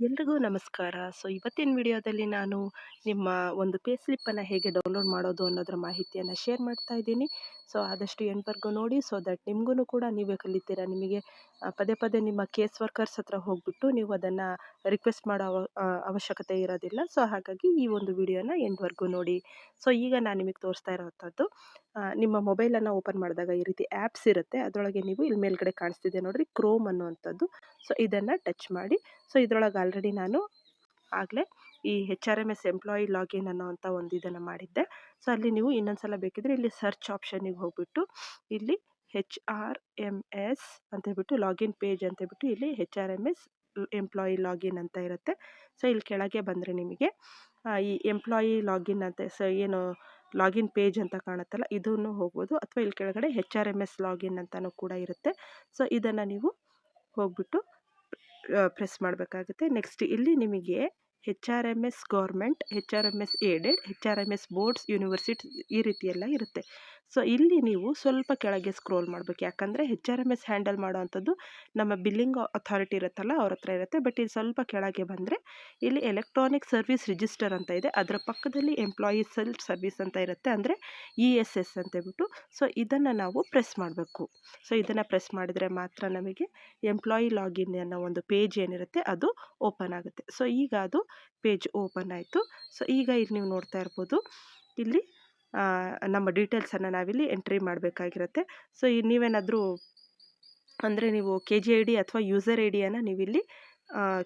ಎಲ್ರಿಗೂ ನಮಸ್ಕಾರ. ಸೊ, ಇವತ್ತಿನ ವಿಡಿಯೋದಲ್ಲಿ ನಾನು ನಿಮ್ಮ ಒಂದು ಪೇ ಸ್ಲಿಪ್ಪನ್ನು ಹೇಗೆ ಡೌನ್ಲೋಡ್ ಮಾಡೋದು ಅನ್ನೋದ್ರ ಮಾಹಿತಿಯನ್ನು ಶೇರ್ ಮಾಡ್ತಾ ಇದ್ದೀನಿ. ಸೊ, ಆದಷ್ಟು ಎಂಟ್ವರೆಗೂ ನೋಡಿ. ಸೊ, ದಟ್ ನಿಮಗೂ ಕೂಡ ನೀವೇ ಕಲಿತೀರಾ? ನಿಮಗೆ ಪದೇ ಪದೇ ನಿಮ್ಮ ಕೇಸ್ ವರ್ಕರ್ಸ್ ಹತ್ರ ಹೋಗ್ಬಿಟ್ಟು ನೀವು ಅದನ್ನು ರಿಕ್ವೆಸ್ಟ್ ಮಾಡೋ ಅವಶ್ಯಕತೆ ಇರೋದಿಲ್ಲ. ಸೊ, ಹಾಗಾಗಿ ಈ ಒಂದು ವಿಡಿಯೋನ ಎಂಡ್ವರೆಗೂ ನೋಡಿ. ಸೊ, ಈಗ ನಾನು ನಿಮಗೆ ತೋರಿಸ್ತಾ ಇರೋವಂಥದ್ದು ನಿಮ್ಮ ಮೊಬೈಲನ್ನು ಓಪನ್ ಮಾಡಿದಾಗ ಈ ರೀತಿ ಆ್ಯಪ್ಸ್ ಇರುತ್ತೆ. ಅದರೊಳಗೆ ನೀವು ಇಲ್ಲಿ ಮೇಲ್ಗಡೆ ಕಾಣಿಸ್ತಿದೆ ನೋಡಿರಿ, ಕ್ರೋಮ್ ಅನ್ನುವಂಥದ್ದು. ಸೊ, ಇದನ್ನು ಟಚ್ ಮಾಡಿ. ಸೊ, ಇದರೊಳಗೆ ಆಲ್ರೆಡಿ ನಾನು ಆಗಲೇ ಈ H R M S employee login ಅನ್ನೋವಂಥ ಒಂದು ಇದನ್ನು ಮಾಡಿದ್ದೆ. ಸೊ, ಅಲ್ಲಿ ನೀವು ಇನ್ನೊಂದು ಸಲ ಬೇಕಿದ್ರೆ ಇಲ್ಲಿ ಸರ್ಚ್ ಆಪ್ಷನ್ನಿಗೆ ಹೋಗ್ಬಿಟ್ಟು ಇಲ್ಲಿ ಹೆಚ್ ಆರ್ ಎಂ ಎಸ್ ಅಂತ ಹೇಳ್ಬಿಟ್ಟು ಲಾಗಿನ್ ಪೇಜ್ ಅಂತ ಹೇಳ್ಬಿಟ್ಟು ಇಲ್ಲಿ H R M S employee login ಅಂತ ಇರುತ್ತೆ. ಸೊ ಇಲ್ಲಿ ಕೆಳಗೆ ಬಂದರೆ ನಿಮಗೆ ಈ ಎಂಪ್ಲಾಯಿ ಲಾಗಿನ್ ಅಂತ ಸೊ ಏನು ಲಾಗಿನ್ ಪೇಜ್ ಅಂತ ಕಾಣುತ್ತಲ್ಲ, ಇದನ್ನು ಹೋಗ್ಬೋದು. ಅಥವಾ ಇಲ್ಲಿ ಕೆಳಗಡೆ H R M S login ಅಂತಲೂ ಕೂಡ ಇರುತ್ತೆ. ಸೊ ಇದನ್ನು ನೀವು ಹೋಗ್ಬಿಟ್ಟು ಪ್ರೆಸ್ ಮಾಡಬೇಕಾಗುತ್ತೆ. ನೆಕ್ಸ್ಟ್ ಇಲ್ಲಿ ನಿಮಗೆ H R M S government H R M S aided H R M S boards university ಈ ರೀತಿಯೆಲ್ಲ ಇರುತ್ತೆ. ಸೊ, ಇಲ್ಲಿ ನೀವು ಸ್ವಲ್ಪ ಕೆಳಗೆ ಸ್ಕ್ರೋಲ್ ಮಾಡಬೇಕು. ಯಾಕಂದರೆ H R M S handle ಮಾಡೋವಂಥದ್ದು ನಮ್ಮ ಬಿಲ್ಲಿಂಗ್ ಅಥಾರಿಟಿ ಇರುತ್ತಲ್ಲ, ಅವ್ರ ಹತ್ರ ಇರುತ್ತೆ. ಬಟ್ ಇಲ್ಲಿ ಸ್ವಲ್ಪ ಕೆಳಗೆ ಬಂದರೆ ಇಲ್ಲಿ ಎಲೆಕ್ಟ್ರಾನಿಕ್ ಸರ್ವಿಸ್ ರಿಜಿಸ್ಟರ್ ಅಂತ ಇದೆ. ಅದರ ಪಕ್ಕದಲ್ಲಿ ಎಂಪ್ಲಾಯಿ ಸೆಲ್ಫ್ ಸರ್ವಿಸ್ ಅಂತ ಇರುತ್ತೆ. ಅಂದರೆ ಇ ಎಸ್ ಎಸ್ ಅಂತ ಹೇಳ್ಬಿಟ್ಟು. ಸೊ, ಇದನ್ನು ನಾವು ಪ್ರೆಸ್ ಮಾಡಬೇಕು. ಸೊ, ಇದನ್ನು ಪ್ರೆಸ್ ಮಾಡಿದರೆ ಮಾತ್ರ ನಮಗೆ ಎಂಪ್ಲಾಯಿ ಲಾಗಿನ್ ಅನ್ನೋ ಒಂದು ಪೇಜ್ ಏನಿರುತ್ತೆ, ಅದು ಓಪನ್ ಆಗುತ್ತೆ. ಸೊ, ಈಗ ಅದು ಪೇಜ್ ಓಪನ್ ಆಯಿತು. ಸೊ, ಈಗ ಇಲ್ಲಿ ನೀವು ನೋಡ್ತಾ ಇರ್ಬೋದು, ಇಲ್ಲಿ ನಮ್ಮ ಡೀಟೇಲ್ಸನ್ನು ನಾವಿಲ್ಲಿ ಎಂಟ್ರಿ ಮಾಡಬೇಕಾಗಿರುತ್ತೆ. ಸೊ ಈ ನೀವೇನಾದರೂ ಅಂದರೆ ನೀವು ಕೆ ಜಿ ಐ ಡಿ ಅಥವಾ ಯೂಸರ್ ಐ ಡಿಯನ್ನು ನೀವಿಲ್ಲಿ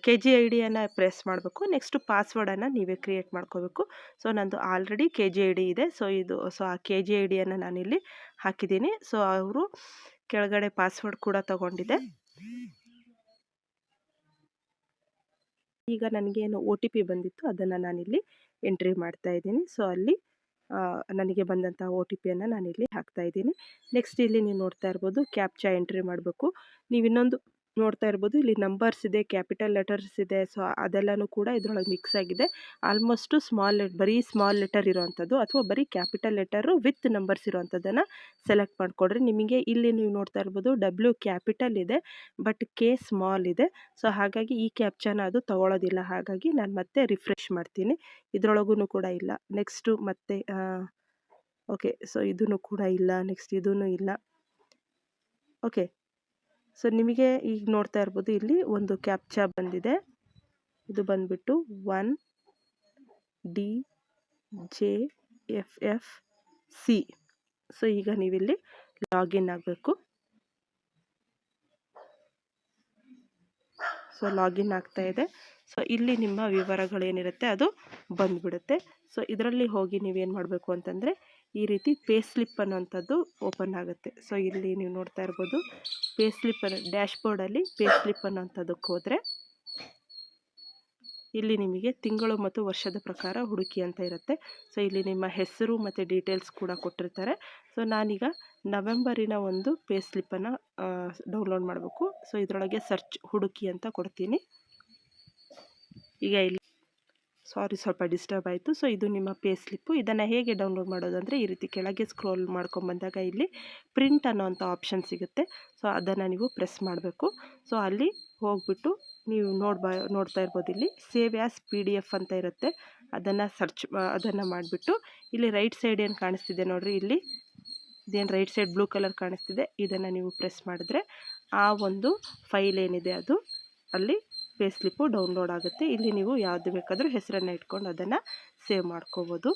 ಕೆ ಜಿ ಐ ಡಿಯನ್ನು ಪ್ರೆಸ್ ಮಾಡಬೇಕು. ನೆಕ್ಸ್ಟು ಪಾಸ್ವರ್ಡನ್ನು ನೀವೇ ಕ್ರಿಯೇಟ್ ಮಾಡ್ಕೋಬೇಕು. ಸೊ ನಂದು already K G I D ಇದೆ. ಸೊ ಇದು ಸೊ ಆ ಕೆ ಜಿ ಐ ಡಿಯನ್ನು ನಾನಿಲ್ಲಿ ಹಾಕಿದ್ದೀನಿ. ಸೊ ಅವರು ಕೆಳಗಡೆ ಪಾಸ್ವರ್ಡ್ ಕೂಡ ತಗೊಂಡಿದೆ. ಈಗ ನನಗೇನು ಒ ಟಿ ಪಿ ಬಂದಿತ್ತು, ಅದನ್ನು ನಾನಿಲ್ಲಿ ಎಂಟ್ರಿ ಮಾಡ್ತಾ ಇದ್ದೀನಿ. ಸೊ ಅಲ್ಲಿ ನನಗೆ ಬಂದಂಥ ಒ ಟಿ ಪಿಯನ್ನು ನಾನಿಲ್ಲಿ ಹಾಕ್ತಾ ಇದ್ದೀನಿ. ನೆಕ್ಸ್ಟ್ ಇಲ್ಲಿ ನೀವು ನೋಡ್ತಾ ಇರ್ಬೋದು ಕ್ಯಾಪ್ಚಾ ಎಂಟ್ರಿ ಮಾಡಬೇಕು. ನೀವು ಇನ್ನೊಂದು ನೋಡ್ತಾ ಇರ್ಬೋದು. ಇಲ್ಲಿ ನಂಬರ್ಸ್ ಇದೆ ಕ್ಯಾಪಿಟಲ್ ಲೆಟರ್ಸ್ ಇದೆ ಸೊ ಅದೆಲ್ಲನೂ ಕೂಡ ಇದರೊಳಗೆ ಮಿಕ್ಸ್ ಆಗಿದೆ. ಆಲ್ಮೋಸ್ಟು ಸ್ಮಾಲ್ ಲೆಟ್ ಬರೀ ಸ್ಮಾಲ್ ಲೆಟರ್ ಇರೋವಂಥದ್ದು ಅಥವಾ ಬರೀ ಕ್ಯಾಪಿಟಲ್ ಲೆಟರು ವಿತ್ ನಂಬರ್ಸ್ ಇರೋವಂಥದ್ದನ್ನು ಸೆಲೆಕ್ಟ್ ಮಾಡಿಕೊಡ್ರಿ. ನಿಮಗೆ ಇಲ್ಲಿ ನೀವು ನೋಡ್ತಾ ಇರ್ಬೋದು ಡಬ್ಲ್ಯೂ ಕ್ಯಾಪಿಟಲ್ ಇದೆ ಬಟ್ ಕೆ ಸ್ಮಾಲ್ ಇದೆ. ಸೊ ಹಾಗಾಗಿ ಈ ಕ್ಯಾಪ್ಚಾನ ಅದು ತೊಗೊಳೋದಿಲ್ಲ. ಹಾಗಾಗಿ ನಾನು ಮತ್ತೆ ರಿಫ್ರೆಶ್ ಮಾಡ್ತೀನಿ. ಇದರೊಳಗೂ ಕೂಡ ಇಲ್ಲ. ನೆಕ್ಸ್ಟು ಮತ್ತೆ ಓಕೆ ಸೊ ಇದೂ ಕೂಡ ಇಲ್ಲ. ನೆಕ್ಸ್ಟ್ ಇದೂ ಇಲ್ಲ. ಓಕೆ ಸೊ, ನಿಮಗೆ ಈಗ ನೋಡ್ತಾ ಇರ್ಬೋದು, ಇಲ್ಲಿ ಒಂದು ಕ್ಯಾಪ್ಚಾ ಬಂದಿದೆ. ಇದು ಬಂದ್ಬಿಟ್ಟು one D J F F C. So, ಈಗ ನೀವಿಲ್ಲಿ ಲಾಗಿನ್ ಆಗಬೇಕು. ಸೊ, ಲಾಗಿನ್ ಆಗ್ತಾ ಇದೆ. ಸೊ, ಇಲ್ಲಿ ನಿಮ್ಮ ವಿವರಗಳೇನಿರುತ್ತೆ ಅದು ಬಂದ್ಬಿಡುತ್ತೆ. ಸೊ, ಇದರಲ್ಲಿ ಹೋಗಿ ನೀವೇನು ಮಾಡಬೇಕು ಅಂತಂದರೆ ಈ ರೀತಿ ಪೇ ಸ್ಲಿಪ್ ಅನ್ನುವಂಥದ್ದು ಓಪನ್ ಆಗುತ್ತೆ. ಸೊ ಇಲ್ಲಿ ನೀವು ನೋಡ್ತಾ ಇರ್ಬೋದು ಪೇ ಸ್ಲಿಪ್ ಡ್ಯಾಶ್ ಬೋರ್ಡಲ್ಲಿ ಪೇ ಸ್ಲಿಪ್ ಅನ್ನೋಂಥದ್ದಕ್ಕೆ ಹೋದರೆ ಇಲ್ಲಿ ನಿಮಗೆ ತಿಂಗಳು ಮತ್ತು ವರ್ಷದ ಪ್ರಕಾರ ಹುಡುಕಿ ಅಂತ ಇರುತ್ತೆ. ಸೊ ಇಲ್ಲಿ ನಿಮ್ಮ ಹೆಸರು ಮತ್ತು ಡೀಟೇಲ್ಸ್ ಕೂಡ ಕೊಟ್ಟಿರ್ತಾರೆ. ಸೊ ನಾನೀಗ ನವೆಂಬರಿನ ಒಂದು ಪೇ ಸ್ಲಿಪ್ಪನ್ನು ಡೌನ್ಲೋಡ್ ಮಾಡಬೇಕು. ಸೊ ಇದರೊಳಗೆ ಸರ್ಚ್ ಹುಡುಕಿ ಅಂತ ಕೊಡ್ತೀನಿ. ಈಗ ಇಲ್ಲಿ ಸಾರಿ ಸ್ವಲ್ಪ ಡಿಸ್ಟರ್ಬ್ ಆಯಿತು. ಸೊ, ಇದು ನಿಮ್ಮ ಪೇ ಸ್ಲಿಪ್ಪು ಇದನ್ನು ಹೇಗೆ ಡೌನ್ಲೋಡ್ ಮಾಡೋದು ಅಂದರೆ ಈ ರೀತಿ ಕೆಳಗೆ ಸ್ಕ್ರೋಲ್ ಮಾಡ್ಕೊಂಬಂದಾಗ ಇಲ್ಲಿ ಪ್ರಿಂಟ್ ಅನ್ನೋಂಥ ಆಪ್ಷನ್ ಸಿಗುತ್ತೆ. ಸೊ, ಅದನ್ನು ನೀವು ಪ್ರೆಸ್ ಮಾಡಬೇಕು. ಸೊ, ಅಲ್ಲಿ ಹೋಗ್ಬಿಟ್ಟು ನೀವು ನೋಡ್ಬಾ, ನೋಡ್ತಾ ಇರ್ಬೋದು ಇಲ್ಲಿ. Save as P D F ಅಂತ ಇರುತ್ತೆ. ಅದನ್ನು ಸರ್ಚ್, ಅದನ್ನು ಮಾಡಿಬಿಟ್ಟು ಇಲ್ಲಿ ರೈಟ್ ಸೈಡ್ ಏನು ಕಾಣಿಸ್ತಿದೆ ನೋಡಿರಿ, ಇಲ್ಲಿ ಇದೇನು ರೈಟ್ ಸೈಡ್ ಬ್ಲೂ ಕಲರ್ ಕಾಣಿಸ್ತಿದೆ. ಇದನ್ನು ನೀವು ಪ್ರೆಸ್ ಮಾಡಿದ್ರೆ ಆ ಒಂದು ಫೈಲ್ ಏನಿದೆ ಅದು, ಅಲ್ಲಿ ಪೇ ಸ್ಲಿಪ್ಪು ಡೌನ್ಲೋಡ್ ಆಗುತ್ತೆ. ಇಲ್ಲಿ ನೀವು ಯಾವುದು ಬೇಕಾದರೂ ಹೆಸರನ್ನು ಇಟ್ಕೊಂಡು ಅದನ್ನು ಸೇವ್ ಮಾಡ್ಕೋಬೋದು.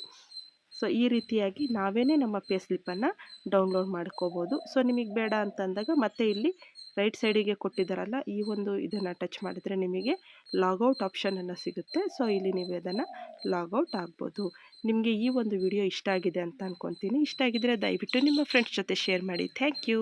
ಸೊ, ಈ ರೀತಿಯಾಗಿ ನಾವೇ ನಮ್ಮ ಪೇ ಸ್ಲಿಪ್ಪನ್ನು ಡೌನ್ಲೋಡ್ ಮಾಡ್ಕೋಬೋದು. ಸೊ, ನಿಮಗೆ ಬೇಡ ಅಂತಂದಾಗ ಮತ್ತೆ ಇಲ್ಲಿ ರೈಟ್ ಸೈಡಿಗೆ ಕೊಟ್ಟಿದ್ದಾರಲ್ಲ ಈ ಒಂದು ಇದನ್ನು ಟಚ್ ಮಾಡಿದರೆ ನಿಮಗೆ ಲಾಗೌಟ್ ಆಪ್ಷನನ್ನು ಸಿಗುತ್ತೆ. ಸೊ, ಇಲ್ಲಿ ನೀವು ಅದನ್ನು ಲಾಗೌಟ್ ಆಗ್ಬೋದು. ನಿಮಗೆ ಈ ಒಂದು ವಿಡಿಯೋ ಇಷ್ಟ ಆಗಿದೆ ಅಂತ ಅಂದ್ಕೊತೀನಿ ಇಷ್ಟ ಆಗಿದ್ದರೆ ದಯವಿಟ್ಟು ನಿಮ್ಮ ಫ್ರೆಂಡ್ಸ್ ಜೊತೆ ಶೇರ್ ಮಾಡಿ. Thank you.